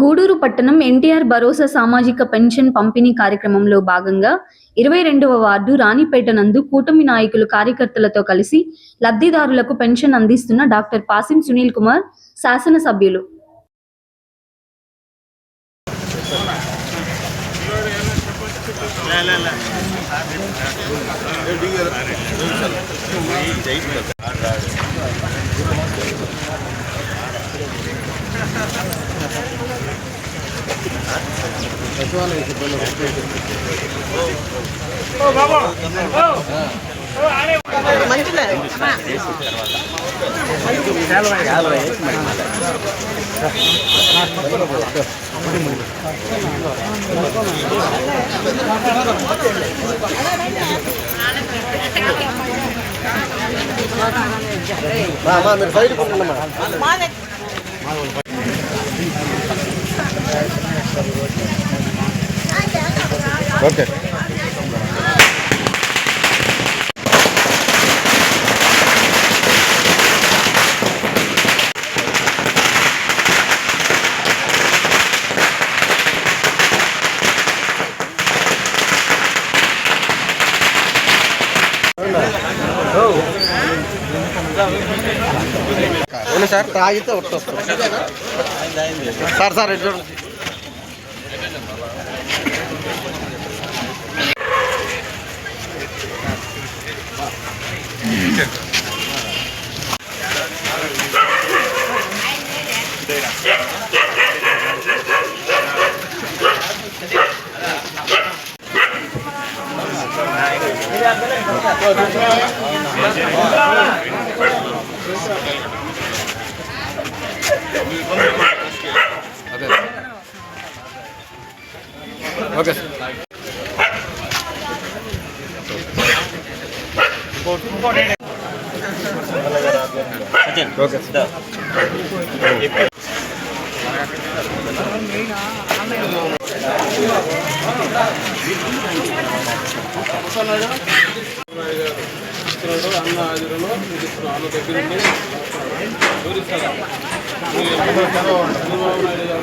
గూడూరు పట్టణం ఎన్టీఆర్ భరోసా సామాజిక పెన్షన్ పంపిణీ కార్యక్రమంలో భాగంగా ఇరవై రెండవ వార్డు రాణిపేట నందు కూటమి నాయకులు కార్యకర్తలతో కలిసి లబ్ధిదారులకు పెన్షన్ అందిస్తున్న డాక్టర్ పాసిం సునీల్ కుమార్ శాసనసభ్యులు. అమ్మా మీరు సైడ్ కొట్టండమ్మా ఓకే. సార్. తాగితే వస్తుంది. సార్ సార్ ఇటు చూడండి ఓకే సార్ ఓకే సార్ ఇస్తున్నాడు అన్న హాజరులో మీకు ఇస్తున్నాను అన్న దగ్గరుండి వివరిస్తాను చంద్రబాబు నాయుడు గారు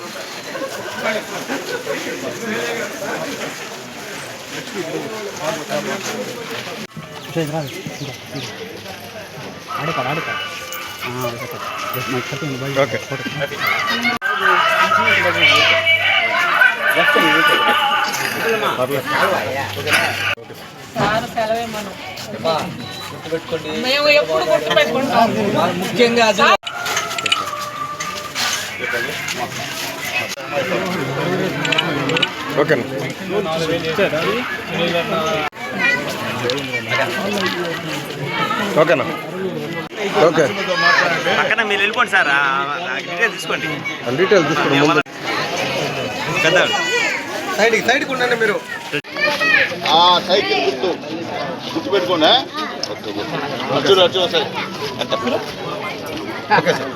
ఓకే మేము ఎప్పుడు గుర్తుపెట్టుకుంటాం. ముఖ్యంగా ఓకేనా ఓకేనా ఓకే పక్కన మీరు వెళ్ళిపోండి సార్. డీటెయిల్ తీసుకోండి. డీటెయిల్ తీసుకుని ముందు. పెద్దవాడు సైడ్కి సైడ్కి ఉండండి మీరు. ఆ సైకిల్ గుర్తు. గుర్తు పెట్టుకోండి అచ్చు సై ఎంత ఓకే సార్.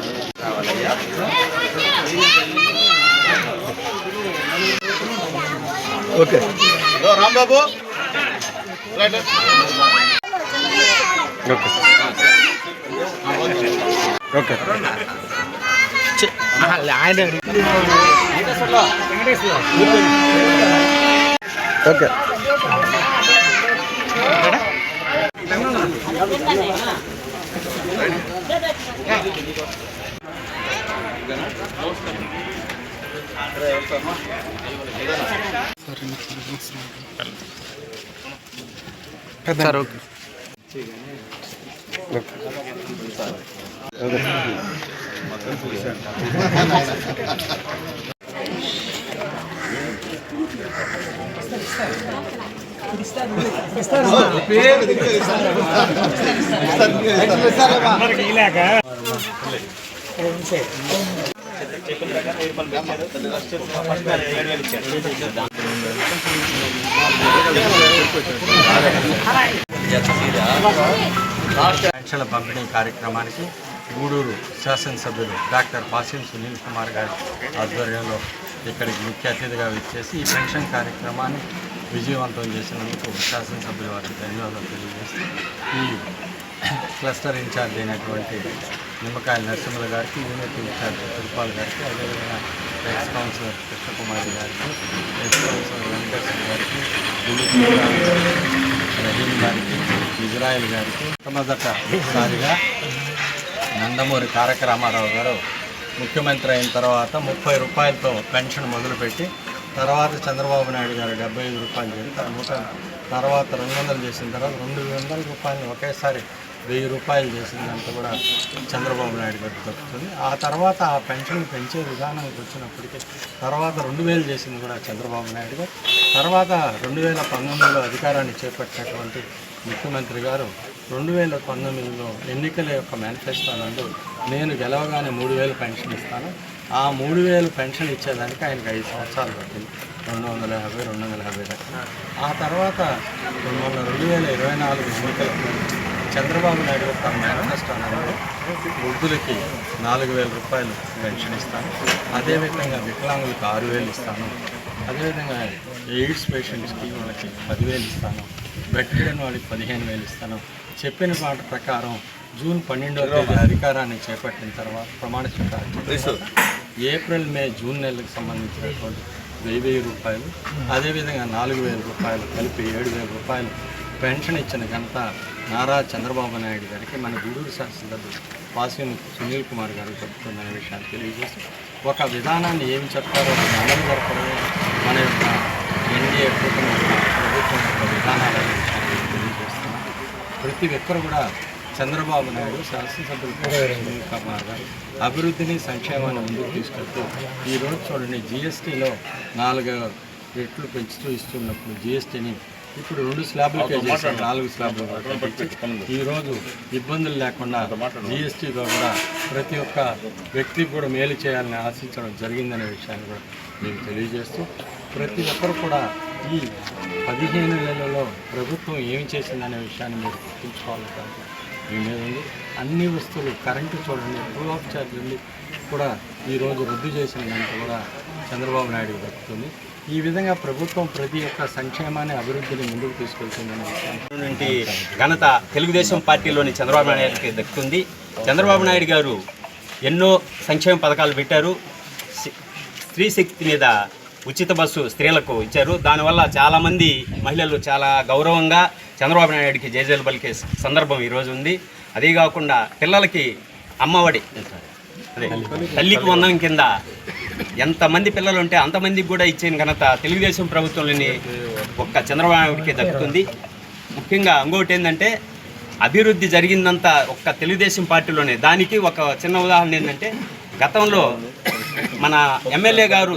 ఓకే ఓ Rambabu right okay okay okay sir okay. పెన్షన్ల పంపిణీ కార్యక్రమానికి గూడూరు శాసనసభ్యులు డాక్టర్ పాసిం సునీల్ కుమార్ గారి ఆధ్వర్యంలో ఇక్కడికి ముఖ్య అతిథిగా వచ్చేసి ఈ పెన్షన్ కార్యక్రమాన్ని విజయవంతం చేసినందుకు శాసనసభ్యుల వారికి ధన్యవాదాలు తెలియజేస్తూ ఈ క్లస్టర్ ఇన్ఛార్జ్ అయినటువంటి నిమ్మకాయల నరసింహుల గారికి యూనిట్ ఇన్ఛార్జ్ తిరుపాల్ గారికి అదేవిధంగా ఎక్స్ కౌన్సిలర్ కృష్ణకుమారి గారికి ఎక్స్ కౌన్సిలర్ వెంకటేశ్వర గారికి దిలీప్ గారికి, రహీం గారికి ఇజ్రాయెల్ గారికి మొట్టమొదటిసారిగా నందమూరి తారక రామారావు గారు ముఖ్యమంత్రి అయిన తర్వాత ముప్పై రూపాయలతో పెన్షన్ మొదలుపెట్టి తర్వాత చంద్రబాబు నాయుడు గారు డెబ్బై ఐదు రూపాయలు చేసి తర్వాత తర్వాత రెండు వందలు చేసిన తర్వాత రెండు వందల రూపాయలు ఒకేసారి వెయ్యి రూపాయలు చేసిందంతా కూడా చంద్రబాబు నాయుడు గారికి దక్కుతుంది. ఆ తర్వాత ఆ పెన్షన్ పెంచే విధానానికి వచ్చినప్పటికీ తర్వాత రెండు వేలు చేసింది కూడా చంద్రబాబు నాయుడు గారు. తర్వాత రెండు వేల పంతొమ్మిదిలో అధికారాన్ని చేపట్టినటువంటి ముఖ్యమంత్రి గారు రెండు వేల పంతొమ్మిదిలో ఎన్నికల యొక్క మేనిఫెస్టో నందు నేను గెలవగానే మూడు వేలు పెన్షన్ ఇస్తాను. ఆ మూడు వేలు పెన్షన్ ఇచ్చేదానికి ఆయనకు ఐదు సంవత్సరాలు పట్టింది. రెండు వందల యాభై రెండు వందల యాభై దాకా ఆ తర్వాత మొన్న రెండు వేల ఇరవై నాలుగు ఎన్నికలకు చంద్రబాబు నాయుడు గారు తన మేనిఫెస్టో నందు వృద్ధులకి నాలుగు వేల రూపాయలు పెన్షన్ ఇస్తాను. అదేవిధంగా వికలాంగులకు ఆరు వేలు ఇస్తాను. అదేవిధంగా ఎయిడ్స్ పేషెంట్స్కి వాళ్ళకి పదివేలు ఇస్తాను. బెడ్రిడన్ వాళ్ళకి పదిహేను వేలు ఇస్తాను. చెప్పిన మాట ప్రకారం జూన్ పన్నెండవ తేదీ అధికారాన్ని చేపట్టిన తర్వాత ప్రమాణ స్వీకారం ఏప్రిల్ మే జూన్ నెలలకు సంబంధించినటువంటి వెయ్యి వెయ్యి రూపాయలు అదేవిధంగా నాలుగు వేల రూపాయలు కలిపి ఏడు వేల రూపాయలు పెన్షన్ ఇచ్చిన ఘనత నారా చంద్రబాబు నాయుడు గారికి మన గూడూరు శాసనసభ్యులు వాసిం సునీల్ కుమార్ గారు చెప్తుందనే విషయాన్ని తెలియజేసి ఒక విధానాన్ని ఏమి చెప్తారో అది అమలు జరపడమే మన యొక్క ఎన్డీఏ కూటమి ప్రభుత్వం యొక్క విధానాల విషయాన్ని తెలియజేస్తున్నాం ప్రతి ఒక్కరు కూడా చంద్రబాబు నాయుడు శాసనసభ్యులు సునీల్ కుమార్ గారు అభివృద్ధిని సంక్షేమాన్ని ముందుకు తీసుకెళ్తూ ఈరోజు చూడండి జిఎస్టీలో నాలుగు రెట్లు పెంచుతూ ఇస్తున్నప్పుడు జిఎస్టీని ఇప్పుడు రెండు స్లాబ్లకే చేశారు. నాలుగు స్లాబ్లు ఈరోజు ఇబ్బందులు లేకుండా జిఎస్టీలో కూడా ప్రతి ఒక్క వ్యక్తికి కూడా మేలు చేయాలని ఆశించడం జరిగిందనే విషయాన్ని కూడా మేము తెలియజేస్తూ ప్రతి ఒక్కరు కూడా ఈ పదిహేను నెలలలో ప్రభుత్వం ఏమి చేసిందనే విషయాన్ని మీరు గుర్తుంచుకోవాలి మీ మీద ఉంది. అన్ని వస్తువులు కరెంటు చూడండి ఫుల్ ఆఫ్ ఛార్జ్ ఉంది కూడా ఈరోజు రద్దు చేసిన దాంట్లో కూడా చంద్రబాబు నాయుడు దక్కుతుంది ఈ విధంగా ప్రభుత్వం ప్రతి ఒక్క సంక్షేమాన్ని అభివృద్ధిని ముందుకు తీసుకెళ్తుందని నుండి ఘనత తెలుగుదేశం పార్టీలోని చంద్రబాబు నాయుడుకి దక్కుతుంది. చంద్రబాబు నాయుడు గారు ఎన్నో సంక్షేమ పథకాలు పెట్టారు. స్త్రీ శక్తి మీద ఉచిత బస్సు స్త్రీలకు ఇచ్చారు. దానివల్ల చాలామంది మహిళలు చాలా గౌరవంగా చంద్రబాబు నాయుడికి జేజేలు పలికే సందర్భం ఈరోజు ఉంది. అదే కాకుండా పిల్లలకి అమ్మఒడి అదే తల్లికి వందనం కింద ఎంతమంది పిల్లలు ఉంటే అంతమందికి కూడా ఇచ్చిన ఘనత తెలుగుదేశం ప్రభుత్వంలోని ఒక్క చంద్రబాబు దక్కుతుంది. ముఖ్యంగా ఇంకొకటి ఏంటంటే అభివృద్ధి జరిగిందంతా ఒక్క తెలుగుదేశం పార్టీలోనే దానికి ఒక చిన్న ఉదాహరణ ఏంటంటే గతంలో మన ఎమ్మెల్యే గారు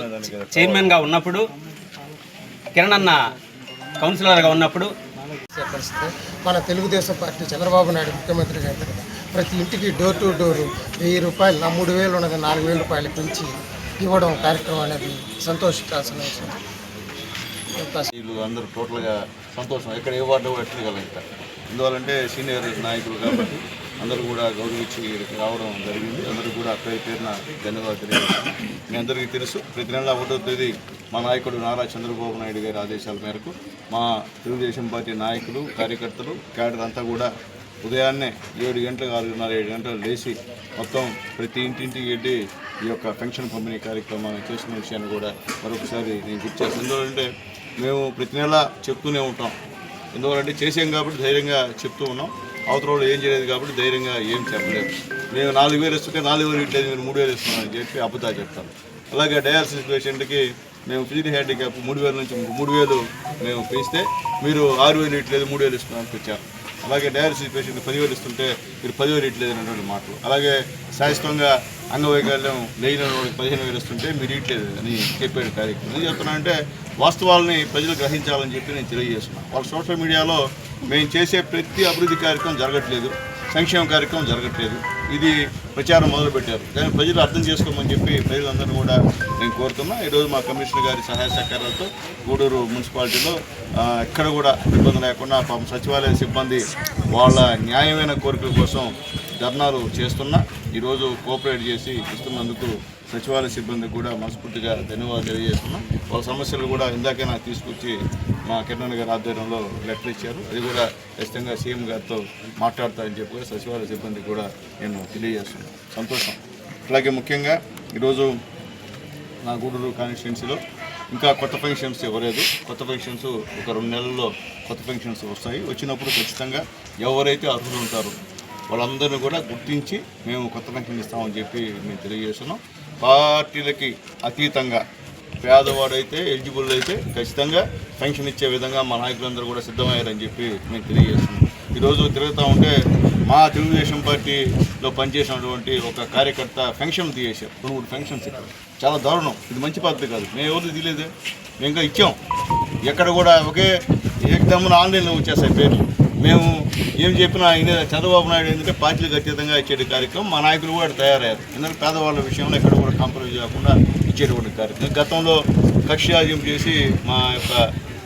చైర్మన్గా ఉన్నప్పుడు కిరణ్ అన్న కౌన్సిలర్గా ఉన్నప్పుడు మన తెలుగుదేశం పార్టీ చంద్రబాబు నాయుడు ముఖ్యమంత్రి గారు ప్రతి ఇంటికి డోర్ టు డోర్ వెయ్యి రూపాయలు మూడు వేలు ఉన్నది నాలుగు వేల రూపాయలు పెంచి ఇవ్వడం కార్యక్రమం అనేది సంతోషించాల్సిన విషయం. వీళ్ళు అందరూ టోటల్గా సంతోషం. ఎక్కడ ఏ వార్డు ఎట్లా ఎందువల్లంటే సీనియర్ నాయకులు కాబట్టి అందరూ కూడా గౌరవించి రావడం జరిగింది. అందరూ కూడా పేరు పేరున ధన్యవాదాలు తెలియజేస్తాం మీ అందరికీ తెలుసు ప్రతి నెల ఒకటో తేదీ మా నాయకుడు నారా చంద్రబాబు నాయుడు గారి ఆదేశాల మేరకు మా తెలుగుదేశం పార్టీ నాయకులు కార్యకర్తలు క్యాడర్ అంతా కూడా ఉదయాన్నే ఏడు గంటలకు ఆరున్నర ఏడు గంటలు లేచి మొత్తం ప్రతి ఇంటింటికి వెళ్ళి ఈ యొక్క పెన్షన్ పంపిణీ కార్యక్రమాన్ని చేసిన విషయాన్ని కూడా మరొకసారి నేను గుర్తు చేస్తాను. ఎందుకంటే మేము ప్రతి నెల చెప్తూనే ఉంటాం. ఎందుకంటే చేసాం కాబట్టి ధైర్యంగా చెప్తూ ఉన్నాం. అవతల వాళ్ళు ఏం చేయలేదు కాబట్టి ధైర్యంగా ఏం చెప్పలేదు. మేము నాలుగు వేలు ఇస్తుంటే నాలుగు వేలు ఇట్లేదు మీరు మూడు వేలు ఇస్తున్నామని చెప్పి అబద్ధాలు చెప్తాను. అలాగే డయాలసిస్ పేషెంట్కి మేము ఫిజికల్ హ్యాండిక్యాప్ మూడు వేల నుంచి మూడు వేలు మేము పెంచితే మీరు ఆరు వేలు ఇట్లేదు మూడు వేలు ఇస్తున్నాం అని అలాగే డయాలసిస్ పేషెంట్ పదివేలు ఇస్తుంటే మీరు పదివేలు ఇట్లేదు అనేటువంటి మాటలు. అలాగే శాశ్వతంగా అంగవైకల్యం లేని వాళ్ళకి పదిహేను వేలు ఇస్తుంటే మీరు ఇట్లేదు అని చెప్పాడు కార్యక్రమం. ఏం చెప్తున్నానంటే వాస్తవాలని ప్రజలు గ్రహించాలని చెప్పి నేను తెలియజేస్తున్నాను వాళ్ళ సోషల్ మీడియాలో మేము చేసే ప్రతి అభివృద్ధి కార్యక్రమం జరగట్లేదు. సంక్షేమ కార్యక్రమం జరగట్లేదు. ఇది ప్రచారం మొదలుపెట్టారు. కానీ ప్రజలు అర్థం చేసుకోమని చెప్పి ప్రజలందరూ కూడా నేను కోరుతున్నా. ఈరోజు మా కమిషనర్ గారి సహాయ సహకారాలతో గూడూరు మున్సిపాలిటీలో ఎక్కడ కూడా ఇబ్బంది లేకుండా పాపం సచివాలయ సిబ్బంది వాళ్ళ న్యాయమైన కోరికల కోసం ధర్నాలు చేస్తున్నా. ఈరోజు కోఆపరేట్ చేసి ఇస్తున్నందుకు సచివాలయ సిబ్బందికి కూడా మనస్ఫూర్తిగా ధన్యవాదాలు తెలియజేస్తున్నాం. వాళ్ళ సమస్యలు కూడా ఇందాకైనా తీసుకొచ్చి మా కిరణ్ గారి ఆధ్వర్యంలో లెటర్ ఇచ్చారు. అది కూడా ఖచ్చితంగా సీఎం గారితో మాట్లాడతారని చెప్పి కూడా సచివాలయ సిబ్బందికి కూడా నేను తెలియజేస్తున్నాను. సంతోషం. అలాగే ముఖ్యంగా ఈరోజు నా గూడూరు కాన్స్టిట్యున్సీలో ఇంకా కొత్త పెన్షన్స్ ఇవ్వలేదు కొత్త ఫంక్షన్స్ ఒక రెండు నెలల్లో కొత్త పెన్షన్స్ వస్తాయి. వచ్చినప్పుడు ఖచ్చితంగా ఎవరైతే అర్హులు ఉంటారో వాళ్ళందరినీ కూడా గుర్తించి మేము కొత్త పెన్షన్ ఇస్తామని చెప్పి మేము తెలియజేస్తున్నాం. పార్టీలకి అతీతంగా పేదవాడైతే ఎలిజిబుల్ అయితే ఖచ్చితంగా పెన్షన్ ఇచ్చే విధంగా మా నాయకులందరూ కూడా సిద్ధమయ్యారని చెప్పి మేము తెలియజేస్తున్నాం ఈరోజు తిరుగుతూ ఉంటే మా తెలుగుదేశం పార్టీలో పనిచేసినటువంటి ఒక కార్యకర్త పెన్షన్ తీసేశారు. రెండు మూడు పెన్షన్స్ ఇక్కడ. చాలా దారుణం. ఇది మంచి పద్ధతి కాదు. మేము ఎవరు తీయలేదే. మేము ఇంకా ఇచ్చాం. ఎక్కడ కూడా ఒకే ఏకదమ్మున ఆన్లైన్లో వచ్చేసాయి పేర్లు. మేము ఏం చెప్పినా చంద్రబాబు నాయుడు ఏంటంటే పార్టీలకు అతీతంగా ఇచ్చే కార్యక్రమం మా నాయకులు కూడా తయారయ్యారు. ఎందుకంటే పేదవాళ్ళ విషయంలో ఎక్కడ కూడా కాంప్రమైజ్ కాకుండా ఇచ్చేటువంటి కార్యక్రమం. గతంలో కక్ష్యాజ్యం చేసి మా యొక్క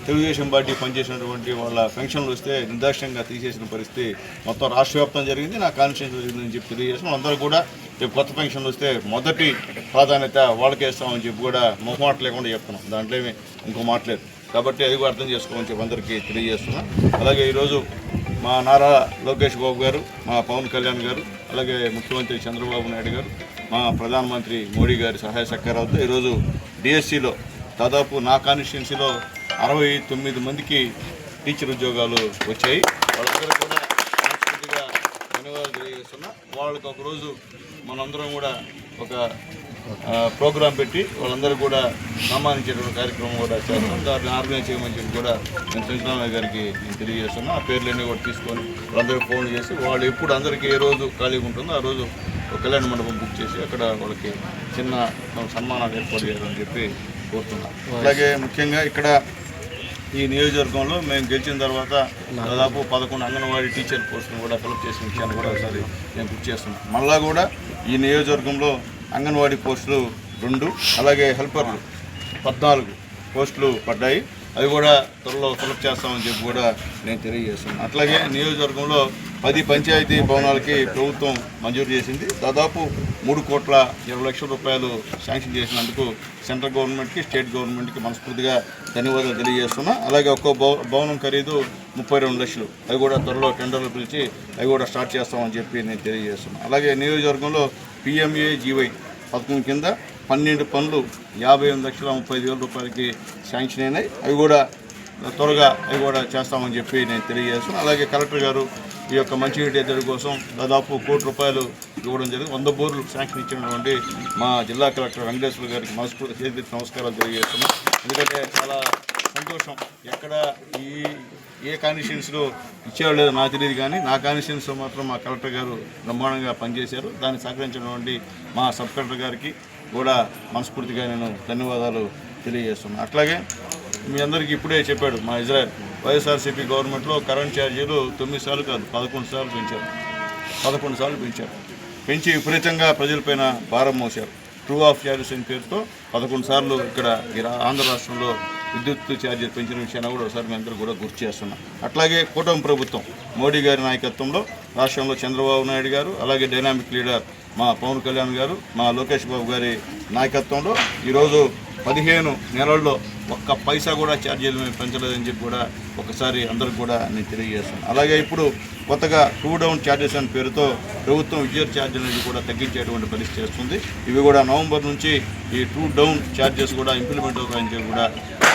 తెలుగుదేశం పార్టీ పనిచేసినటువంటి వాళ్ళ పెన్షన్లు వస్తే నిర్దాక్ష్యంగా తీసేసిన పరిస్థితి మొత్తం రాష్ట్ర వ్యాప్తం జరిగింది. నా కాన్స్టిట్యూన్సీ జరిగిందని చెప్పి తెలియజేసిన అందరూ కూడా రేపు కొత్త పెన్షన్లు వస్తే మొదటి ప్రాధాన్యత వాళ్ళకేస్తామని చెప్పి కూడా మొహమాట లేకుండా చెప్తున్నాం. దాంట్లో ఏమీ ఇంకో మాట్లేదు కాబట్టి అది కూడా అర్థం చేసుకోమని చెప్పి అందరికీ తెలియజేస్తున్నాం. అలాగే ఈరోజు మా నారా లోకేష్ బాబు గారు మా పవన్ కళ్యాణ్ గారు అలాగే ముఖ్యమంత్రి చంద్రబాబు నాయుడు గారు మా ప్రధానమంత్రి మోడీ గారి సహాయ సహకారాలతో ఈరోజు డిఎస్సిలో దాదాపు నా కాన్స్టిట్యున్సీలో అరవై తొమ్మిది మందికి టీచర్ ఉద్యోగాలు వచ్చాయి. వాళ్ళందరూ తెలియజేస్తున్నా వాళ్ళకి ఒకరోజు మనందరం కూడా ఒక ప్రోగ్రాం పెట్టి వాళ్ళందరూ కూడా సన్మానించేటువంటి కార్యక్రమం కూడా చేస్తాం. దాన్ని ఆర్గనైజ్ చేయమని చెప్పి కూడా నేను శంకరరామయ్య గారికి నేను తెలియజేస్తున్నా. ఆ పేర్లన్నీ కూడా తీసుకొని వాళ్ళందరూ ఫోన్ చేసి వాళ్ళు ఎప్పుడు అందరికీ ఏ రోజు ఖాళీగా ఉంటుందో ఆ రోజు ఒక కళ్యాణ మండపం బుక్ చేసి అక్కడ వాళ్ళకి చిన్న సన్మానాలు ఏర్పాటు చేయాలని చెప్పి కోరుతున్నాను అలాగే ముఖ్యంగా ఇక్కడ ఈ నియోజకవర్గంలో మేము గెలిచిన తర్వాత దాదాపు పదకొండు అంగన్వాడీ టీచర్ పోస్టులు కూడా ఫిలప్ చేసిన విషయాన్ని కూడా ఒకసారి నేను గుర్తు చేస్తున్నాను. మళ్ళా కూడా ఈ నియోజకవర్గంలో అంగన్వాడీ పోస్టులు రెండు అలాగే హెల్పర్లు పద్నాలుగు పోస్టులు పడ్డాయి. అవి కూడా త్వరలో ఫిలప్ చేస్తామని చెప్పి కూడా నేను తెలియజేస్తున్నాను. అట్లాగే నియోజకవర్గంలో పది పంచాయతీ భవనాలకి ప్రభుత్వం మంజూరు చేసింది. దాదాపు మూడు కోట్ల ఇరవై లక్షల రూపాయలు శాంక్షన్ చేసినందుకు సెంట్రల్ గవర్నమెంట్కి స్టేట్ గవర్నమెంట్కి మనస్ఫూర్తిగా ధన్యవాదాలు తెలియజేస్తున్నా. అలాగే ఒక్కో భవ భవనం ఖరీదు ముప్పై రెండు లక్షలు. అవి కూడా త్వరలో టెండర్లు పిలిచి అవి కూడా స్టార్ట్ చేస్తామని చెప్పి నేను తెలియజేస్తున్నాను అలాగే నియోజకవర్గంలో పిఎంఏ జీవై పథకం కింద పన్నెండు పనులు యాభై ఎనిమిది లక్షల ముప్పై ఐదు వేల రూపాయలకి శాంక్షన్ అయినాయి. అవి కూడా త్వరగా అవి కూడా చేస్తామని చెప్పి నేను తెలియజేస్తున్నాను అలాగే కలెక్టర్ గారు ఈ యొక్క మంచినీటి ఎద్దడి కోసం దాదాపు కోటి రూపాయలు ఇవ్వడం జరిగింది. వంద బోర్లు శాంక్షన్ ఇచ్చినటువంటి మా జిల్లా కలెక్టర్ వెంకటేశ్వర గారికి మనస్ఫూర్తి చేతి నమస్కారాలు తెలియజేస్తున్నాం. ఎందుకంటే చాలా సంతోషం. ఎక్కడ ఈ ఏ కాన్స్టిట్యున్సీలో ఇచ్చారో లేదో నాకు తెలియదు కానీ నా కాన్స్టిట్యున్సీలో మాత్రం మా కలెక్టర్ గారు బ్రహ్మాండంగా పనిచేశారు. దాన్ని సహకరించినటువంటి మా సబ్ కలెక్టర్ గారికి కూడా మనస్ఫూర్తిగా నేను ధన్యవాదాలు తెలియజేస్తున్నాను. అట్లాగే మీ అందరికీ ఇప్పుడే చెప్పాడు మా ఇజ్రాయెల్. వైఎస్ఆర్సీపీ గవర్నమెంట్లో కరెంట్ ఛార్జీలు తొమ్మిది సార్లు కాదు పదకొండు సార్లు పెంచారు. పదకొండు సార్లు పెంచారు. పెంచి విపరీతంగా ప్రజలపైన భారం మోశారు. ట్రూ ఆఫ్ ఛార్జెస్ అని పేరుతో పదకొండు సార్లు ఇక్కడ ఆంధ్ర రాష్ట్రంలో విద్యుత్ ఛార్జీలు పెంచిన విషయాన్ని కూడా ఒకసారి మీ అందరూ కూడా గుర్తు చేస్తున్నాం. అట్లాగే కూటమి ప్రభుత్వం మోడీ గారి నాయకత్వంలో రాష్ట్రంలో చంద్రబాబు నాయుడు గారు అలాగే డైనామిక్ లీడర్ మా పవన్ కళ్యాణ్ గారు మా లోకేష్ బాబు గారి నాయకత్వంలో ఈరోజు పదిహేను నెలల్లో ఒక్క పైసా కూడా ఛార్జీలు మేము పెంచలేదని చెప్పి కూడా ఒకసారి అందరికి కూడా నేను తెలియజేస్తాను. అలాగే ఇప్పుడు కొత్తగా టూ డౌన్ ఛార్జెస్ అనే పేరుతో ప్రభుత్వం విద్యుత్ ఛార్జీలను కూడా తగ్గించేటువంటి పరిస్థితి చేస్తుంది. ఇవి కూడా నవంబర్ నుంచి ఈ టూ డౌన్ ఛార్జెస్ కూడా ఇంప్లిమెంట్ అవుతాయని చెప్పి కూడా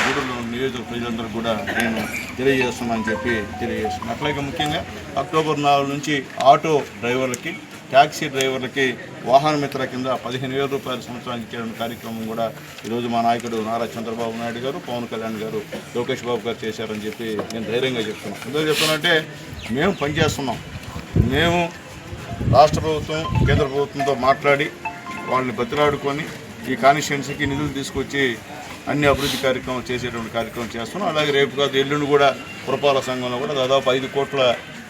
గూడూరులో నియోజక ప్రజలందరూ కూడా నేను తెలియజేస్తున్నానని చెప్పి తెలియజేస్తున్నాను. అట్లాగే ముఖ్యంగా అక్టోబర్ నాలుగు నుంచి ఆటో డ్రైవర్లకి ట్యాక్సీ డ్రైవర్లకి వాహన మిత్ర కింద పదిహేను వేల రూపాయల సంవత్సరానికి చేయడం కార్యక్రమం కూడా ఈరోజు మా నాయకుడు నారా చంద్రబాబు నాయుడు గారు పవన్ కళ్యాణ్ గారు లోకేష్ బాబు గారు చేశారని చెప్పి నేను ధైర్యంగా చెప్తున్నాను. ఎందుకు చెప్తున్నానంటే మేము పనిచేస్తున్నాం. మేము రాష్ట్ర ప్రభుత్వం కేంద్ర ప్రభుత్వంతో మాట్లాడి వాళ్ళని బతిలాడుకొని ఈ కాన్స్టిట్యున్సీకి నిధులు తీసుకొచ్చి అన్ని అభివృద్ధి కార్యక్రమం చేసేటువంటి కార్యక్రమం చేస్తున్నాం. అలాగే రేపు కాదు ఎల్లుండి కూడా పురపాలక సంఘంలో కూడా దాదాపు ఐదు కోట్ల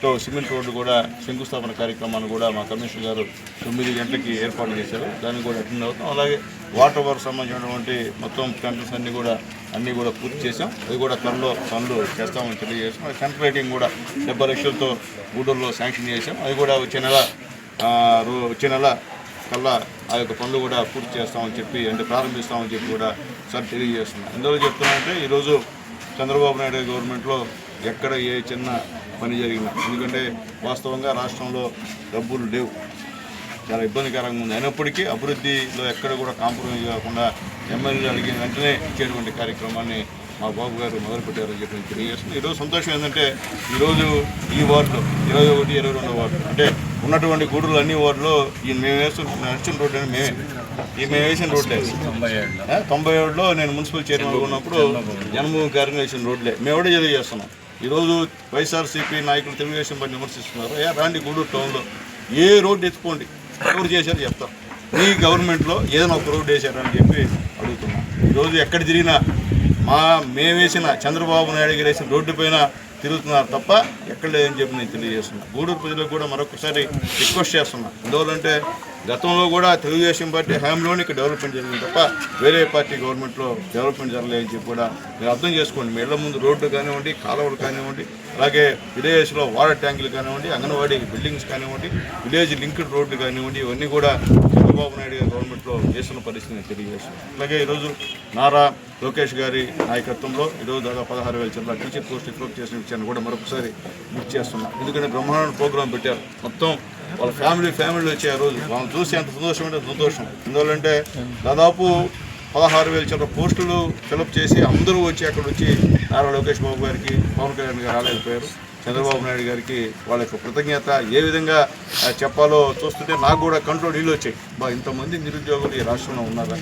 తో సిమెంట్ రోడ్డు కూడా శంకుస్థాపన కార్యక్రమాన్ని కూడా మా కమిషనర్ గారు తొమ్మిది గంటలకి ఏర్పాటు చేశారు. దానికి కూడా అటెండ్ అవుతాం. అలాగే వాటర్ వర్క్ సంబంధించినటువంటి మొత్తం కంట్రీస్ అన్నీ కూడా అన్నీ కూడా పూర్తి చేసాం అది కూడా త్వరలో పనులు చేస్తామని తెలియజేసాం సెంటర్ రేటింగ్ కూడా డెబ్బై లక్షలతో గూడూరులో శాంక్షన్ చేసాం అది కూడా వచ్చే నెల వచ్చే నెల కల్లా ఆ యొక్క పనులు కూడా పూర్తి చేస్తామని చెప్పి అంటే ప్రారంభిస్తామని చెప్పి కూడా సార్ తెలియజేస్తున్నాం. ఎందువల్ల చెప్తున్నానంటే ఈరోజు చంద్రబాబు నాయుడు గవర్నమెంట్లో ఎక్కడ ఏ చిన్న పని జరిగినా. ఎందుకంటే వాస్తవంగా రాష్ట్రంలో డబ్బులు లేవు. చాలా ఇబ్బందికరంగా ఉంది. అయినప్పటికీ అభివృద్ధిలో ఎక్కడ కూడా కాంప్రమైజ్ కాకుండా ఎమ్మెల్యేలు అడిగిన వెంటనే ఇచ్చేటువంటి కార్యక్రమాన్ని మా బాబు గారు మొదలుపెట్టారని చెప్పి నేను తెలియజేస్తున్నాను. ఈరోజు సంతోషం ఏంటంటే ఈరోజు ఈ వార్డులో ఇరవై ఒకటి ఇరవై రెండో వార్డు అంటే ఉన్నటువంటి గూడులు అన్ని వార్డులో ఈ మేము వేస్తున్న నడిచిన రోడ్డు అని మేమే. ఈ మేము వేసిన రోడ్లే. తొంభై ఏడులో నేను మున్సిపల్ చైర్మన్ ఉన్నప్పుడు జన్మభూమి గారిని వేసిన రోడ్లే. మేము కూడా తెలియజేస్తున్నాం ఈరోజు వైఎస్ఆర్సీపీ నాయకులు తెలుగుదేశం పార్టీ విమర్శిస్తున్నారు. ఏ రాండి గూడూరు టౌన్లో. ఏ రోడ్డు ఎత్తుకోండి. ఎవరు చేశారు చెప్తాం. మీ గవర్నమెంట్లో ఏదైనా ఒక రోడ్డు వేశారని చెప్పి అడుగుతున్నాం. ఈరోజు ఎక్కడ తిరిగినా మా మేమేసిన చంద్రబాబు నాయుడు గారు వేసిన రోడ్డు పైన తిరుగుతున్నారు తప్ప ఎక్కడ లేదని చెప్పి నేను తెలియజేస్తున్నా. గూడూరు ప్రజలకు కూడా మరొకసారి రిక్వెస్ట్ చేస్తున్నా. ఎందువల్లంటే గతంలో కూడా తెలుగుదేశం పార్టీ హయాంలోనే ఇక్కడ డెవలప్మెంట్ జరిగింది తప్ప వేరే పార్టీ గవర్నమెంట్లో డెవలప్మెంట్ జరగలేదని చెప్పి కూడా మీరు అర్థం చేసుకోండి. మీ ఇళ్ళ ముందు రోడ్లు కానివ్వండి కాలువలు కానివ్వండి అలాగే విలేజ్లో వాటర్ ట్యాంకులు కానివ్వండి అంగన్వాడీ బిల్డింగ్స్ కానివ్వండి విలేజ్ లింక్డ్ రోడ్లు కానివ్వండి ఇవన్నీ కూడా చంద్రబాబు నాయుడు గారి గవర్నమెంట్లో చేస్తున్న పరిస్థితిని తెలియజేస్తున్నాం అలాగే ఈరోజు నారా లోకేష్ గారి నాయకత్వంలో ఈరోజు దాదాపు పదహారు వేల చిల్లర టీచర్ పోస్ట్ ఎక్లోక్ చేసిన విషయాన్ని కూడా మరొకసారి గుర్తు చేస్తున్నాం. ఎందుకంటే బ్రహ్మాండ ప్రోగ్రాం పెట్టారు. మొత్తం వాళ్ళ ఫ్యామిలీ ఫ్యామిలీ వచ్చే ఆ రోజు. మనం చూసి ఎంత సంతోషం అంటే సంతోషం. ఎందువల్లంటే దాదాపు పదహారు వేల చిన్న పోస్టులు ఫిలప్ చేసి అందరూ వచ్చి అక్కడ వచ్చి నారా లోకేష్ బాబు గారికి పవన్ కళ్యాణ్ గారు రాలేకపోయారు. చంద్రబాబు నాయుడు గారికి వాళ్ళ యొక్క కృతజ్ఞత. ఏ విధంగా చెప్పాలో చూస్తుంటే నాకు కూడా కంట్రోల్ నీళ్ళు వచ్చాయి. బా ఇంతమంది నిరుద్యోగులు ఈ రాష్ట్రంలో ఉన్నారా?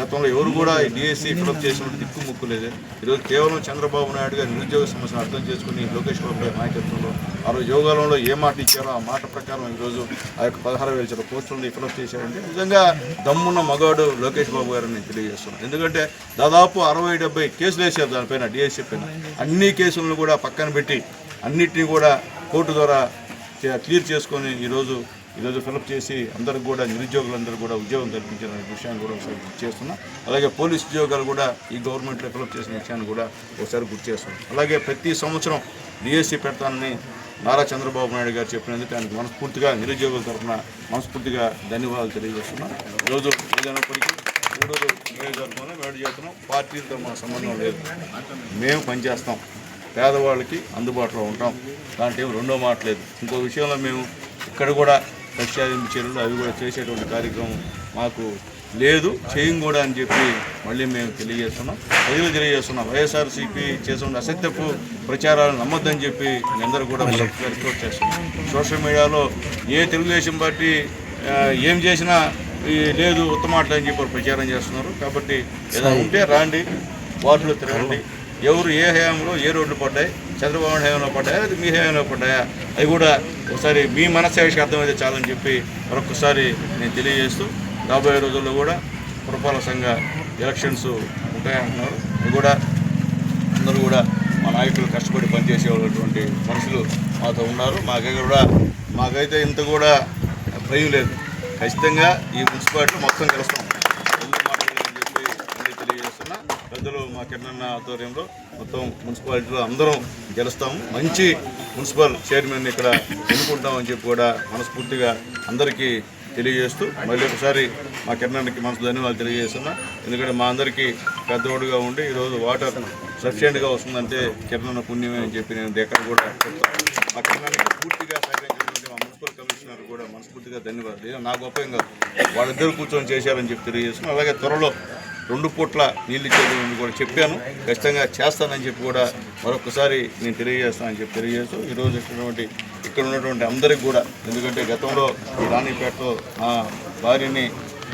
గతంలో ఎవరు కూడా ఈ డిఎస్సి ఫిలప్ చేసినట్టు దిక్కు ముక్కు లేదు. ఈరోజు కేవలం చంద్రబాబు నాయుడు గారి నిరుద్యోగ సమస్యను అర్థం చేసుకుని లోకేష్ బాబు గారి నాయకత్వంలో ఆ రోజు యోగాలంలో ఏ మాట ఇచ్చారో ఆ మాట ప్రకారం ఈరోజు ఆ యొక్క పదహారు వేల చిన్న పోస్టులను ఫిలప్ చేశారంటే నిజంగా దమ్మున్న మగాడు లోకేష్ బాబు గారిని నేను తెలియజేస్తున్నాను. ఎందుకంటే దాదాపు అరవై డెబ్బై కేసులు వేశారు దానిపైన డిఎస్సీ పైన. అన్ని కేసులను కూడా పక్కన పెట్టి అన్నిటినీ కూడా కోర్టు ద్వారా క్లియర్ చేసుకొని ఈరోజు ఈరోజు ఫిలప్ చేసి అందరికి కూడా నిరుద్యోగులందరూ కూడా ఉద్యోగం కల్పించిన విషయాన్ని కూడా ఒకసారి గుర్తు చేస్తున్నాం. అలాగే పోలీస్ ఉద్యోగాలు కూడా ఈ గవర్నమెంట్లో ఫిలప్ చేసిన విషయాన్ని కూడా ఒకసారి గుర్తు చేస్తున్నాం. అలాగే ప్రతి సంవత్సరం డిఎస్సీ పెడతానని నారా చంద్రబాబు నాయుడు గారు చెప్పినందుకు ఆయనకు మనస్ఫూర్తిగా నిరుద్యోగుల తరఫున మనస్ఫూర్తిగా ధన్యవాదాలు తెలియజేస్తున్నాం. ఈరోజు ఏదైనప్పటికీ రోజు నియోజకవర్గంలో వేడి చేస్తున్నాం. పార్టీలతో మన సంబంధం లేదు. మేము పనిచేస్తాం. పేదవాళ్ళకి అందుబాటులో ఉంటాం. దాంట్లో ఏం రెండో మాట లేదు. ఇంకో విషయంలో మేము ఇక్కడ కూడా ప్రత్యామ్నాయ చర్యలు అవి కూడా చేసేటువంటి కార్యక్రమం మాకు లేదు. చేయం కూడా అని చెప్పి మళ్ళీ మేము తెలియజేస్తున్నాం. ప్రజలు తెలియజేస్తున్నాం. వైఎస్ఆర్సీపీ చేస్తున్న అసత్యపు ప్రచారాలు నమ్మొద్దని చెప్పి మీ అందరూ కూడా రిపోర్ట్ చేస్తున్నాం. సోషల్ మీడియాలో ఏ తెలుగుదేశం పార్టీ ఏం చేసినా లేదు ఉత్తమాటలు అని చెప్పి ప్రచారం చేస్తున్నారు. కాబట్టి ఏదైనా ఉంటే రాండి వార్డులో తిరగండి. ఎవరు ఏ హయాంలో ఏ రోడ్లు పడ్డాయి చంద్రబాబు హయాంలో పడ్డాయా లేదా మీ హయాంలో పడ్డాయా? అవి కూడా ఒకసారి మీ మనస్సాక్షికి అర్థమైతే చాలని చెప్పి మరొకసారి నేను తెలియజేస్తూ రాబోయే రోజుల్లో కూడా పురపాలక సంఘ ఎలక్షన్స్ ఉంటాయంటున్నారు. అవి కూడా అందరూ కూడా మా నాయకులు కష్టపడి పనిచేసేటువంటి మనుషులు మాతో ఉన్నారు. మాకై కూడా మాకైతే ఇంత కూడా భయం లేదు. ఖచ్చితంగా ఈ మున్సిపాలిటీ మొత్తం కలుస్తాం ఎందుకు మాట్లాడాలని చెప్పి అన్ని తెలియజేస్తున్నా పెద్దలు మా కిరణన్న ఆధ్వర్యంలో మొత్తం మున్సిపాలిటీలో అందరం గెలుస్తాము మంచి మున్సిపల్ చైర్మన్ ఇక్కడ ఎన్నుకుంటామని చెప్పి కూడా మనస్ఫూర్తిగా అందరికీ తెలియజేస్తూ మళ్ళీ ఒకసారి మా కిరణానికి మనసు ధన్యవాదాలు తెలియజేస్తున్నా. ఎందుకంటే మా అందరికీ పెద్దోడుగా ఉండి ఈరోజు వాటర్ సఫిషియెంట్గా వస్తుందంటే కిరణన్న పుణ్యమే అని చెప్పి నేను ఎక్కడ కూడా మా కిరణానికి పూర్తిగా సహకరించినటువంటి మా మున్సిపల్ కమిషనర్ కూడా మనస్ఫూర్తిగా ధన్యవాదాలు. నాకు నా గొప్ప కాదు వాళ్ళిద్దరు కూర్చొని చేశారని చెప్పి తెలియజేస్తున్నాను అలాగే త్వరలో రెండు పూట్ల నీళ్ళు ఇచ్చేది కూడా చెప్పాను. ఖచ్చితంగా చేస్తానని చెప్పి కూడా మరొకసారి నేను తెలియజేస్తానని చెప్పి తెలియజేస్తూ ఈరోజు ఇచ్చినటువంటి ఇక్కడ ఉన్నటువంటి అందరికి కూడా ఎందుకంటే గతంలో ఈ రాణిపేటలో మా భార్యని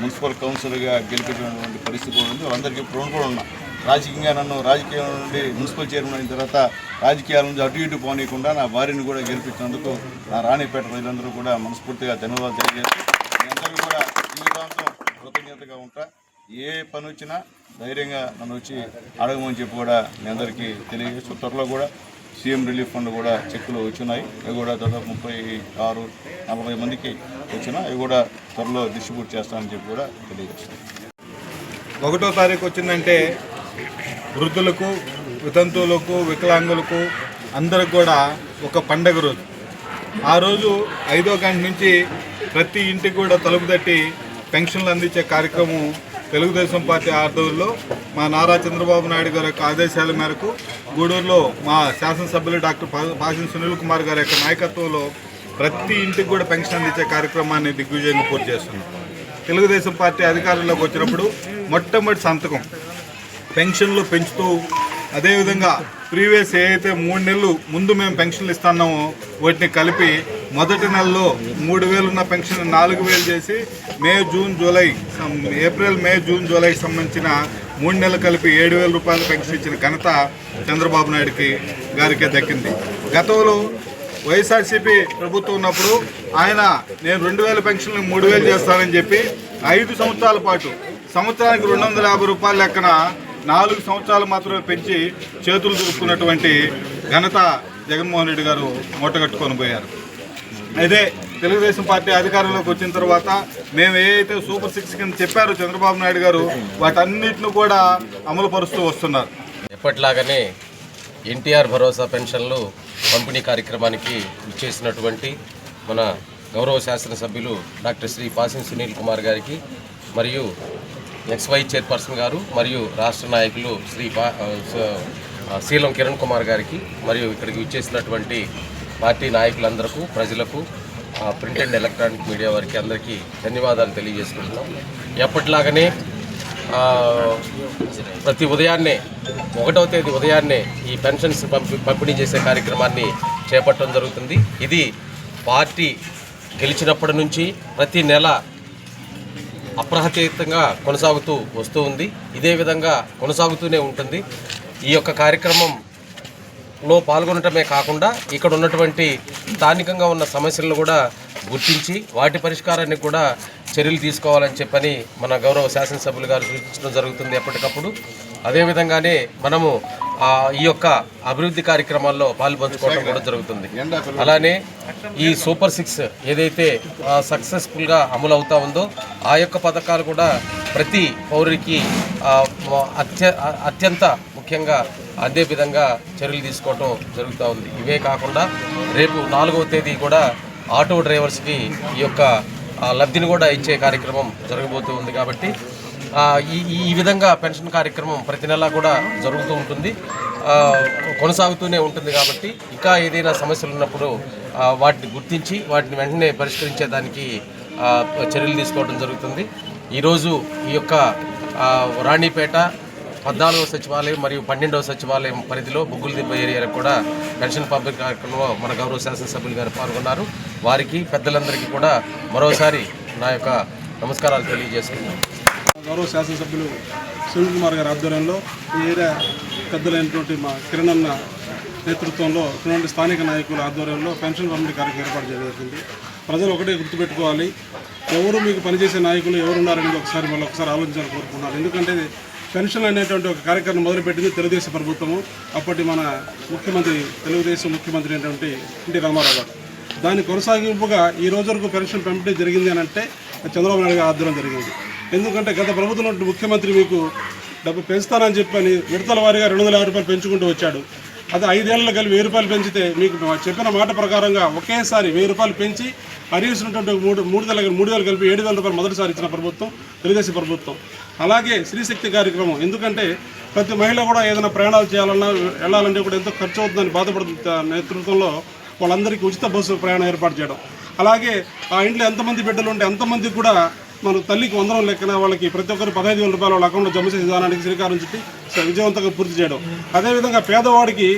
మున్సిపల్ కౌన్సిలర్గా గెలిపించినటువంటి పరిస్థితి కూడా ఉంది. వాళ్ళందరికీ ఇప్పుడు కూడా ఉన్నా రాజకీయంగా నన్ను రాజకీయం నుండి మున్సిపల్ చైర్మన్ అయిన తర్వాత రాజకీయాల నుంచి అటు ఇటు పోనీయకుండా నా భార్యని కూడా గెలిపించినందుకు నా రాణిపేట ప్రజలందరూ కూడా మనస్ఫూర్తిగా ధన్యవాదాలు తెలియజేస్తూ అందరూ అందరికీ కూడా జీవితాంతం కృతజ్ఞతగా ఉంటా. ఏ పని వచ్చినా ధైర్యంగా నన్ను వచ్చి అడగమని చెప్పి కూడా మీ అందరికీ తెలియజేస్తూ త్వరలో కూడా సీఎం రిలీఫ్ ఫండ్ కూడా చెక్కులు వచ్చినాయి. అవి కూడా దాదాపు ముప్పై ఆరు నలభై మందికి వచ్చిన అవి కూడా త్వరలో డిస్ట్రిబ్యూట్ చేస్తామని చెప్పి కూడా తెలియజేస్తాను ఒకటో తారీఖు వచ్చిందంటే వృద్ధులకు వితంతువులకు వికలాంగులకు అందరికి కూడా ఒక పండగ రోజు. ఆ రోజు ఐదో గంట నుంచి ప్రతి ఇంటికి కూడా తలుపు తట్టి పెన్షన్లు అందించే కార్యక్రమం తెలుగుదేశం పార్టీ ఆధ్వర్యంలో మా నారా చంద్రబాబు నాయుడు గారి యొక్క ఆదేశాల మేరకు గూడూరులో మా శాసనసభ్యులు డాక్టర్ పా- సునీల్ కుమార్ గారి యొక్క నాయకత్వంలో ప్రతి ఇంటికి కూడా పెన్షన్ అందించే కార్యక్రమాన్ని దిగ్విజయంగా పూర్తి చేస్తున్నాం. తెలుగుదేశం పార్టీ అధికారంలోకి వచ్చినప్పుడు మొట్టమొదటి సంతకం పెన్షన్లు పెంచుతూ అదేవిధంగా ప్రీవియస్ ఏదైతే అయితే మూడు నెలలు ముందు మేము పెన్షన్లు ఇస్తున్నామో వాటిని కలిపి మొదటి నెలలో మూడు వేలు ఉన్న పెన్షన్ నాలుగు వేలు చేసి మే జూన్ జూలై సం- ఏప్రిల్ మే జూన్ జూలైకి సంబంధించిన మూడు నెలలు కలిపి ఏడు వేల రూపాయలు పెన్షన్ ఇచ్చిన ఘనత చంద్రబాబు నాయుడుకి గారికే దక్కింది. గతంలో వైఎస్ఆర్సీపీ ప్రభుత్వం ఉన్నప్పుడు ఆయన నేను రెండు వేల పెన్షన్లు మూడు వేలు చేస్తానని చెప్పి ఐదు సంవత్సరాల పాటు సంవత్సరానికి రెండు వందల యాభై రూపాయల లెక్కన నాలుగు సంవత్సరాలు మాత్రమే పెంచి చేతులు దురుపుకున్నటువంటి ఘనత జగన్మోహన్ రెడ్డి గారు మూటగట్టుకొని పోయారు. అయితే తెలుగుదేశం పార్టీ అధికారంలోకి వచ్చిన తర్వాత మేము ఏదైతే సూపర్ సిక్స్ కింద చెప్పారో చంద్రబాబు నాయుడు గారు వాటన్నిటిని కూడా అమలు పరుస్తూ వస్తున్నారు. ఎప్పటిలాగానే ఎన్టీఆర్ భరోసా పెన్షన్లు పంపిణీ కార్యక్రమానికి ఇచ్చేసినటువంటి మన గౌరవ శాసనసభ్యులు డాక్టర్ శ్రీ పాసిం సునీల్ కుమార్ గారికి మరియు ఎక్స్వై చైర్పర్సన్ గారు మరియు రాష్ట్ర నాయకులు శ్రీ శీలం కిరణ్ కుమార్ గారికి మరియు ఇక్కడికి ఇచ్చేసినటువంటి పార్టీ నాయకులందరకు ప్రజలకు ప్రింట్ అండ్ ఎలక్ట్రానిక్ మీడియా వారికి అందరికీ ధన్యవాదాలు తెలియజేసుకుంటున్నాం. ఎప్పటిలాగానే ప్రతి ఉదయాన్నే ఒకటవ తేదీ ఉదయాన్నే ఈ పెన్షన్స్ పంపి పంపిణీ చేసే కార్యక్రమాన్ని చేపట్టడం జరుగుతుంది. ఇది పార్టీ గెలిచినప్పటి నుంచి ప్రతి నెల అప్రహతీతంగా కొనసాగుతూ వస్తూ ఉంది. ఇదే విధంగా కొనసాగుతూనే ఉంటుంది. ఈ యొక్క కార్యక్రమంలో పాల్గొనటమే కాకుండా ఇక్కడ ఉన్నటువంటి స్థానికంగా ఉన్న సమస్యలను కూడా గుర్తించి వాటి పరిష్కారానికి కూడా చర్యలు తీసుకోవాలని చెప్పని మన గౌరవ శాసనసభ్యులు గారు సూచించడం జరుగుతుంది ఎప్పటికప్పుడు. అదేవిధంగానే మనము ఈ యొక్క అభివృద్ధి కార్యక్రమాల్లో పాల్పంచుకోవడం కూడా జరుగుతుంది. అలానే ఈ సూపర్ సిక్స్ ఏదైతే సక్సెస్ఫుల్గా అమలు అవుతా ఉందో ఆ యొక్క పథకాలు కూడా ప్రతి పౌరుడికి అత్య అత్యంత ముఖ్యంగా అదే విధంగా చర్యలు తీసుకోవటం జరుగుతూ ఉంది. ఇవే కాకుండా రేపు నాలుగవ తేదీ కూడా ఆటో డ్రైవర్స్కి ఈ యొక్క లబ్ధిని కూడా ఇచ్చే కార్యక్రమం జరగబోతూ ఉంది కాబట్టి ఈ ఈ- విధంగా పెన్షన్ కార్యక్రమం ప్రతి నెలా కూడా జరుగుతూ ఉంటుంది. కొనసాగుతూనే ఉంటుంది కాబట్టి ఇంకా ఏదైనా సమస్యలు ఉన్నప్పుడు వాటిని గుర్తించి వాటిని వెంటనే పరిష్కరించేదానికి చర్యలు తీసుకోవడం జరుగుతుంది. ఈరోజు ఈ యొక్క రాణిపేట పద్నాలుగవ సచివాలయం మరియు పన్నెండవ సచివాలయం పరిధిలో బుగ్గుల దిబ్బ ఏరియాలో కూడా పెన్షన్ పంపిణీ కార్యక్రమంలో మన గౌరవ శాసనసభ్యులు గారు పాల్గొన్నారు. వారికి పెద్దలందరికీ కూడా మరోసారి నా యొక్క నమస్కారాలు తెలియజేసుకున్నాను గౌరవ శాసనసభ్యులు సునీల్ కుమార్ గారి ఆధ్వర్యంలో ఈ ఏరియా పెద్దలైనటువంటి మా కిరణన్న నేతృత్వంలో ఇటువంటి స్థానిక నాయకుల ఆధ్వర్యంలో పెన్షన్ పంపిణీ కార్యక్రమం ఏర్పాటు జరుగుతుంది ప్రజలు ఒకటే గుర్తుపెట్టుకోవాలి ఎవరు మీకు పనిచేసే నాయకులు ఎవరున్నారనేది ఒకసారి మళ్ళీ ఒకసారి ఆలోచించాలని కోరుకున్నారు ఎందుకంటే పెన్షన్ అనేటువంటి ఒక కార్యక్రమం మొదలుపెట్టింది తెలుగుదేశం ప్రభుత్వము అప్పటి మన ముఖ్యమంత్రి తెలుగుదేశం ముఖ్యమంత్రి అయినటువంటి ఎన్టీ రామారావు గారు. దాని కొనసాగింపుగా ఈ రోజు వరకు పెన్షన్ పంపిణీ జరిగింది అని అంటే చంద్రబాబు నాయుడు గారి ఆధ్వర్యం జరిగింది. ఎందుకంటే గత ప్రభుత్వంలో ముఖ్యమంత్రి మీకు డబ్బు పెంచుతానని చెప్పని విడతల వారిగా రెండు వందల యాభై రూపాయలు పెంచుకుంటూ వచ్చాడు. అది ఐదేళ్ళలో కలిపి వెయ్యి రూపాయలు పెంచితే మీకు చెప్పిన మాట ప్రకారంగా ఒకేసారి వెయ్యి రూపాయలు పెంచి అరియర్స్ మూడు మూడు వేల మూడు వేలు కలిపి ఏడు వేల రూపాయలు మొదటిసారి ఇచ్చిన ప్రభుత్వం తెలుగుదేశం ప్రభుత్వం. అలాగే స్త్రీశక్తి కార్యక్రమం. ఎందుకంటే ప్రతి మహిళ కూడా ఏదైనా ప్రయాణాలు చేయాలన్నా వెళ్ళాలంటే కూడా ఎంతో ఖర్చు అవుతుందని బాధపడుతున్న నేతృత్వంలో వాళ్ళందరికీ ఉచిత బస్సు ప్రయాణం ఏర్పాటు చేయడం. అలాగే ఆ ఇంట్లో ఎంతమంది బిడ్డలు ఉంటే అంతమందికి కూడా మన తల్లికి వందనం లెక్కన వాళ్ళకి ప్రతి ఒక్కరు పదహైదు వేల రూపాయలు వాళ్ళ అకౌంట్లో జమ చేసే విధానానికి శ్రీకారం చుట్టి విజయవంతంగా పూర్తి చేయడం. అదేవిధంగా పేదవాడికి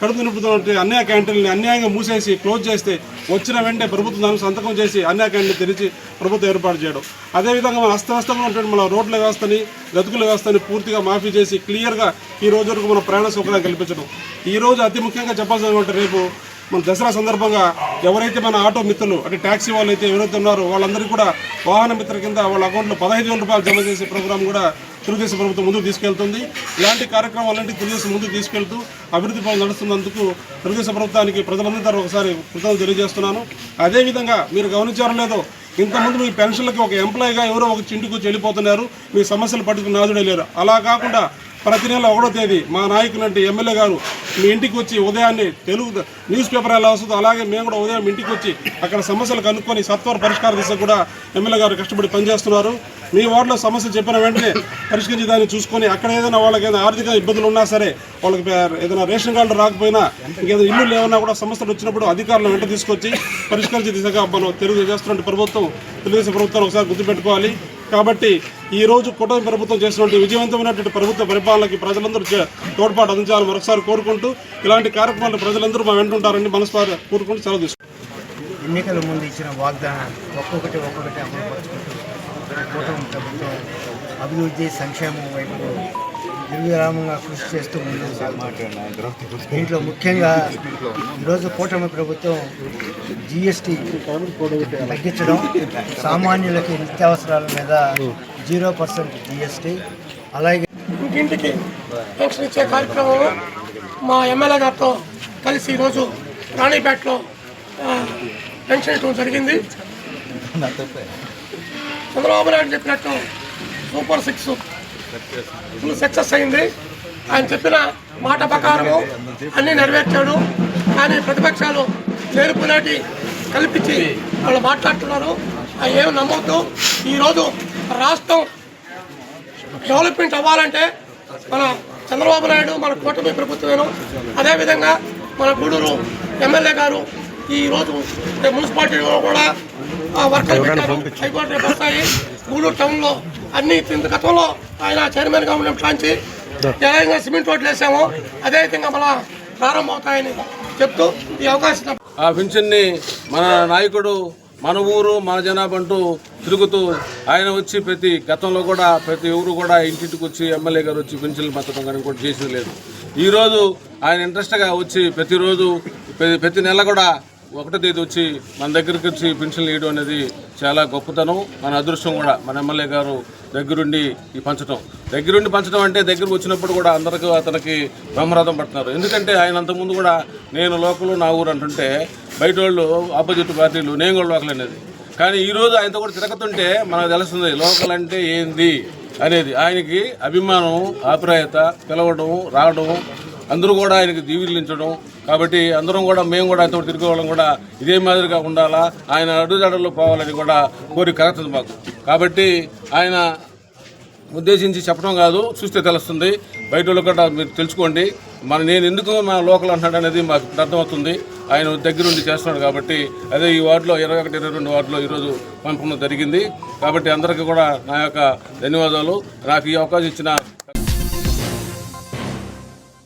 కడుపు నింపుతున్నటువంటి అన్యాయ క్యాంటీన్ని అన్యాయంగా మూసేసి క్లోజ్ చేస్తే వచ్చిన వెంటనే ప్రభుత్వం దాన్ని సంతకం చేసి అన్యాయ క్యాంటీన్ తెరిచి ప్రభుత్వం ఏర్పాటు చేయడం. అదేవిధంగా మన అస్తవ్యస్తంగా ఉన్నటువంటి మన రోడ్ల వ్యవస్థని గతుకుల వ్యవస్థని పూర్తిగా మాఫీ చేసి క్లియర్గా ఈ రోజు వరకు మన ప్రయాణ సౌకర్యాలు కల్పించడం. ఈ రోజు అతి ముఖ్యంగా చెప్పాల్సిన రేపు మన దసరా సందర్భంగా ఎవరైతే మన ఆటో మిత్రులు అంటే ట్యాక్సీ వాళ్ళు అయితే ఎవరైతే ఉన్నారో వాళ్ళందరికీ కూడా వాహన మిత్ర కింద వాళ్ళ అకౌంట్లో పదహైదు వేల రూపాయలు జమ చేసే ప్రోగ్రాం కూడా తెలుగుదేశం ప్రభుత్వం ముందుకు తీసుకెళ్తుంది. ఇలాంటి కార్యక్రమాలన్నింటి తెలుగుదేశం ముందుకు తీసుకెళ్తూ అభివృద్ధి పనులు నడుస్తున్నందుకు తెలుగుదేశం ప్రభుత్వానికి ప్రజలందరూ ఒకసారి కృతజ్ఞతలు తెలియజేస్తున్నాను. అదేవిధంగా మీరు గమనించారో లేదో ఇంతకుముందు మీ పెన్షన్లకి ఒక ఎంప్లాయీగా ఎవరో ఒక చింటికి వచ్చి వెళ్ళిపోతున్నారు. మీ సమస్యలు పట్టుకుని నాదుడే లేరు. అలా కాకుండా ప్రతి నెల ఒకటో తేదీ మా నాయకులు అంటే ఎమ్మెల్యే గారు మీ ఇంటికి వచ్చి ఉదయాన్నే తెలుగు న్యూస్ పేపర్ ఎలా వస్తుందో అలాగే మేము కూడా ఉదయం ఇంటికి వచ్చి అక్కడ సమస్యలు కనుక్కొని సత్వర పరిష్కార దిశ కూడా ఎమ్మెల్యే గారు కష్టపడి పనిచేస్తున్నారు. మీ వార్డులో సమస్య చెప్పిన వెంటనే పరిష్కరించి దాన్ని చూసుకొని అక్కడ ఏదైనా వాళ్ళకి ఏదైనా ఆర్థిక ఇబ్బందులు ఉన్నా సరే వాళ్ళకి ఏదైనా రేషన్ కార్డు రాకపోయినా ఇంకేదైనా ఇల్లు లేవన్నా కూడా సమస్యలు వచ్చినప్పుడు అధికారులను వెంట తీసుకొచ్చి పరిష్కరించే దిశగా మనం తెలుగు చేస్తున్న ప్రభుత్వం తెలుగుదేశం ప్రభుత్వం ఒకసారి గుర్తుపెట్టుకోవాలి. కాబట్టి ఈ రోజు కూటమి ప్రభుత్వం చేసినటువంటి విజయవంతమైనటువంటి ప్రభుత్వ పరిపాలనకి ప్రజలందరూ తోడ్పాటు అందించాలని మరొకసారి కోరుకుంటూ ఇలాంటి కార్యక్రమాలు ప్రజలందరూ మా వెంటుంటారని మనస్ఫూర్తి కోరుకుంటూ సెలవు తీసుకుంటాం ఎన్నికల ముందు ఇచ్చిన వాగ్దానాలు ఒక్కొక్కటి ఒక్కొక్కటి అమలు పరుచుకుంటూ కూటమి ప్రభుత్వం అభివృద్ధి సంక్షేమం వైపు నిర్విరామంగా కృషి చేస్తూ ముందుకు దీంట్లో ముఖ్యంగా ఈరోజు కూటమి ప్రభుత్వం జిఎస్టీ తగ్గించడం సామాన్యులకి నిత్యావసరాల మీద జీరో పర్సెంట్ జిఎస్టీ అలాగే ఇంటింటికి పెన్షన్ ఇచ్చే కార్యక్రమం మా ఎమ్మెల్యే గారితో కలిసి ఈరోజు రాణిపేటలో పెన్షన్ ఇవ్వడం జరిగింది. చంద్రబాబు నాయుడు చెప్పినట్టు సూపర్ సిక్స్ ఫుల్ సక్సెస్ అయింది. ఆయన చెప్పిన మాట ప్రకారము అన్నీ నెరవేర్చాడు. కానీ ప్రతిపక్షాలు చేరుకునేటి కల్పించి వాళ్ళు మాట్లాడుతున్నారు. అవి ఏమి నమ్మవద్దు ఈరోజు రాష్ట్రం డెవలప్మెంట్ అవ్వాలంటే మన చంద్రబాబు నాయుడు మన కూటమి ప్రభుత్వమేను. అదేవిధంగా మన గూడూరు ఎమ్మెల్యే గారు ఈరోజు మున్సిపాలిటీలో కూడా వర్కర్లు హైకోర్టు వస్తాయి. గూడూరు టౌన్లో అన్ని ఇంత గతంలో ఆయన చైర్మన్గా ఉన్నప్పుడు లాంచి ఏ విధంగా సిమెంట్ రోడ్లు వేసామో. అదే విధంగా మళ్ళా ప్రారంభమవుతాయని చెప్తూ ఈ అవకాశం ఆ పింఛన్ని మన నాయకుడు మన ఊరు మన జనాభా అంటూ తిరుగుతూ ఆయన వచ్చి ప్రతి గతంలో కూడా ప్రతి ఊరు కూడా ఇంటింటికి వచ్చి ఎమ్మెల్యే గారు వచ్చి పింఛన్లు పంచడం కానీ కూడా చేసేది లేదు. ఈరోజు ఆయన ఇంట్రెస్ట్గా వచ్చి ప్రతిరోజు ప్రతి ప్రతి నెల కూడా ఒకటో తేదీ వచ్చి మన దగ్గరికి వచ్చి పెన్షన్లు ఇవ్వడం అనేది చాలా గొప్పతనం. మన అదృష్టం కూడా మన ఎమ్మెల్యే గారు దగ్గరుండి ఈ పంచడం దగ్గరుండి పంచడం అంటే దగ్గరకు వచ్చినప్పుడు కూడా అందరికీ అతనికి బ్రహ్మరథం పడుతున్నారు ఎందుకంటే ఆయన అంతకుముందు కూడా నేను లోకలు నా ఊరు అంటుంటే బయట వాళ్ళు ఆపోజిట్ పార్టీలు నేను కూడా లోకల్ అనేది. కానీ ఈరోజు ఆయనతో కూడా తిరగతుంటే మనకు తెలుస్తుంది లోకల్ అంటే ఏంది అనేది. ఆయనకి అభిమానం ఆప్రాయత పిలవడం రావడం అందరూ కూడా ఆయనకి దీవిలించడం కాబట్టి అందరం కూడా మేము కూడా ఆయనతో తిరుగుకోవడం కూడా ఇదే మాదిరిగా ఉండాలా. ఆయన అడుగుజాడల్లో పోవాలని కూడా కోరిక కలుగుతుంది మాకు. కాబట్టి ఆయన ఉద్దేశించి చెప్పడం కాదు చూస్తే తెలుస్తుంది. బయట వాళ్ళు కూడా మీరు తెలుసుకోండి. మన నేను ఎందుకు మా లోకల్ అంటున్నాడు అనేది మాకు అర్థమవుతుంది. ఆయన దగ్గరుండి చేస్తున్నాడు కాబట్టి అదే ఈ వార్డులో ఇరవై ఒకటి ఇరవై రెండు వార్డులో ఈరోజు పంపడం జరిగింది. కాబట్టి అందరికీ కూడా నా యొక్క ధన్యవాదాలు. నాకు ఈ అవకాశం ఇచ్చిన